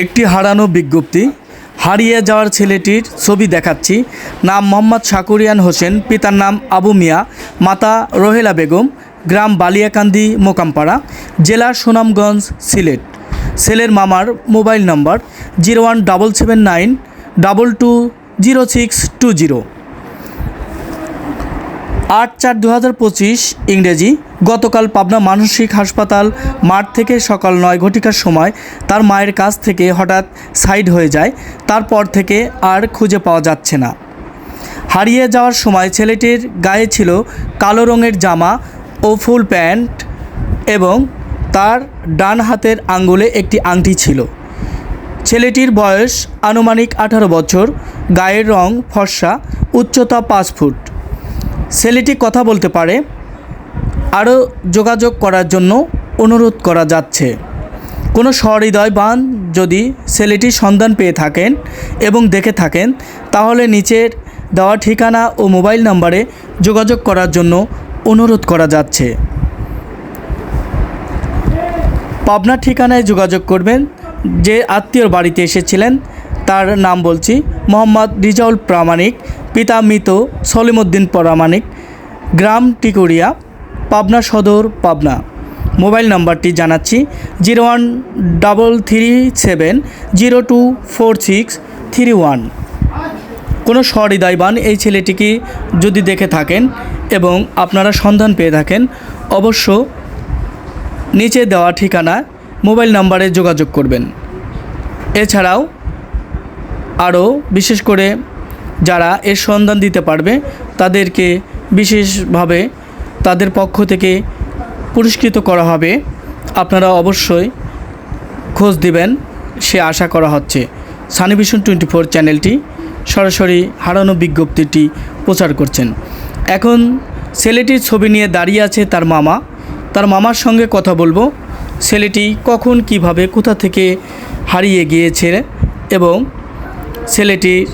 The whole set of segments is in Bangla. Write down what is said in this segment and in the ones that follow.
একটি হারানো বিজ্ঞপ্তি। হারিয়ে যাওয়ার ছেলেটির ছবি দেখাচ্ছি। নাম মোহাম্মদ শাকুরিয়ান হোসেন, পিতার নাম আবু মিয়া, মাতা রোহেলা বেগম, গ্রাম বালিয়াকান্দি, মোকামপাড়া, জেলা সুনামগঞ্জ, সিলেট। ছেলের মামার mobile number zero one double seven nine double two zero six two zero. আট চার দু হাজার পঁচিশ ইংরেজি, গতকাল পাবনা মানসিক হাসপাতাল মাঠ থেকে সকাল নয় ঘটিকার সময় তার মায়ের কাছ থেকে হঠাৎ সাইড হয়ে যায়, তারপর থেকে আর খুঁজে পাওয়া যাচ্ছে না। হারিয়ে যাওয়ার সময় ছেলেটির গায়ে ছিল কালো রঙের জামা ও ফুল প্যান্ট এবং তার ডান হাতের আঙ্গুলে একটি আংটি ছিল। ছেলেটির বয়স আনুমানিক আঠারো বছর, গায়ের রং ফর্সা, উচ্চতা পাঁচ ফুট। ছেলেটি কথা বলতে পারে, আরও যোগাযোগ করার জন্য অনুরোধ করা যাচ্ছে। কোনো সহৃদয়বান যদি ছেলেটির সন্ধান পেয়ে থাকেন এবং দেখে থাকেন, তাহলে নিচের দেওয়া ঠিকানা ও মোবাইল নম্বরে যোগাযোগ করার জন্য অনুরোধ করা যাচ্ছে। পাবনা ঠিকানায় যোগাযোগ করবেন, যে আত্মীয়র বাড়িতে এসেছিলেন তার নাম বলছি মোহাম্মদ রিজাউল প্রামাণিক, পিতা মৃত সলিমুদ্দিন প্রামাণিক, গ্রাম টিকুরিয়া, পাবনা সদর, পাবনা। মোবাইল নাম্বারটি জানাচ্ছি zero one double three seven zero two four six three one. কোনো সহৃদয়বান এই ছেলেটিকে যদি দেখে থাকেন এবং আপনারা সন্ধান পেয়ে থাকেন, অবশ্য নিচে দেওয়া ঠিকানা মোবাইল নাম্বারে যোগাযোগ করবেন। এছাড়াও আরও বিশেষ করে যারা এর সন্ধান দিতে পারবে, তাদেরকে বিশেষভাবে তাদের পক্ষ থেকে পুরস্কৃত করা হবে। আপনারা অবশ্যই খোঁজ দিবেন, সে আশা করা হচ্ছে। সানিভিশন টোয়েন্টি ফোর চ্যানেলটি সরাসরি হারানো বিজ্ঞপ্তিটি প্রচার করছেন। এখন ছেলেটির ছবি নিয়ে দাঁড়িয়ে আছে তার মামা। তার মামার সঙ্গে কথা বলব। ছেলেটি কখন, কীভাবে, কোথা থেকে হারিয়ে গিয়েছে এবং ছেলেটির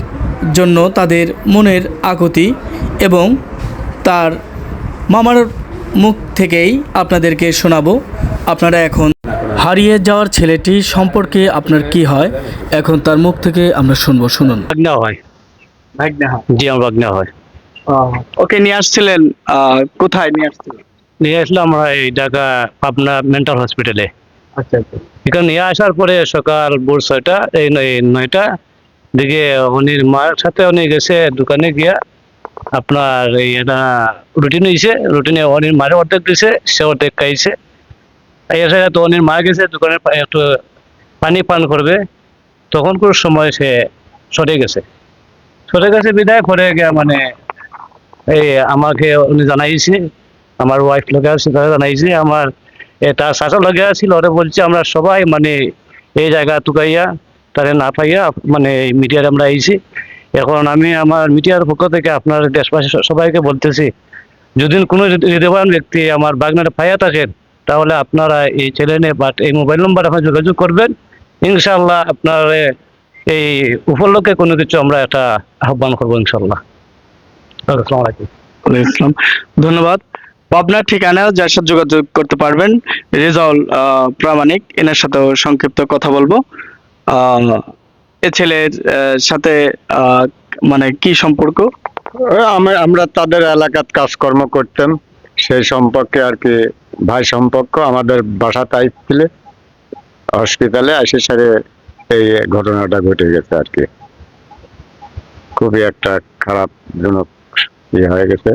জন্য তাদের মনের আকুতি এবং তার মামার মুখ থেকেই আপনাদেরকে শোনাবো। আপনারা এখন হারিয়ে যাওয়ার ছেলেটি সম্পর্কে আপনার কি হয়? এখন তার মুখ থেকে আমরা শুনব শুনুন। ভাগনা হয়। ভাগ্নে হয়। জি আমার ভাগনা হয়। ওকে নিয়ে আসছিলেন কোথায় নিয়ে আসছিলেন? নিয়ে আসলাম আমরা এই ঢাকা পাবনা মেন্টাল হসপিটালে। আচ্ছা আচ্ছা। এখানে নিয়ে আসার পরে সকাল ভোর ছয়টা এই নয় নয়টা দিকে উনির মার সাথে উনি গেছে দোকানে গিয়া। আপনার এই একটা রুটিন হয়েছে রুটিনে অনির মারে অর্ধেক দিছে, সে অর্ধেক খাইছে। এসে তো অনির মা গেছে, দোকানে একটু পানি পান করবে। তখন কোন সময় সে সরে গেছে। সরে গেছে, বিদায় করে গিয়া মানে এই আমাকে উনি জানাইছে, আমার ওয়াইফ লোকে আছে, তারা জানাইছে, আমার তার শাসক লগে আছিল ওরা বলছে আমরা সবাই মানে এই জায়গা তুকাইয়া তারে না পাইয়া মানে মিডিয়ার আমরা আইছি। এখন আমি আমার মিডিয়ার পক্ষ থেকে আপনার দেশবাসী সবাইকে বলতেছি, যদি কোনো হৃদয়বান ব্যক্তি আমার বাগনাটা পাইয়া থাকেন, তাহলে আপনারা এই চ্যানেলে বা এই মোবাইল নম্বর আপনার যোগাযোগ করবেন। ইনশাল্লাহ আপনার এই উপলক্ষে কোনো কিছু আমরা একটা আহ্বান করব ইনশাল্লাহ ওয়ালাইকুম ধন্যবাদ। পাবনার ঠিকানায় যার সাথে যোগাযোগ করতে পারবেন। রেজাউল প্রামাণিক, এনার সাথেও সংক্ষিপ্ত কথা বলব। এ ছেলের সাথে মানে কি সম্পর্ক? আমরা তাদের এলাকাত কাজকর্ম করতাম। সেই সম্পর্কে আর কি ভাই সম্পর্ক, আমাদের বাসা বাসাতে আসছিল হসপিটালে এসে সারে এই ঘটনাটা ঘটে গেছে আর কি। খুবই একটা খারাপ জনক ইয়ে হয়ে গেছে।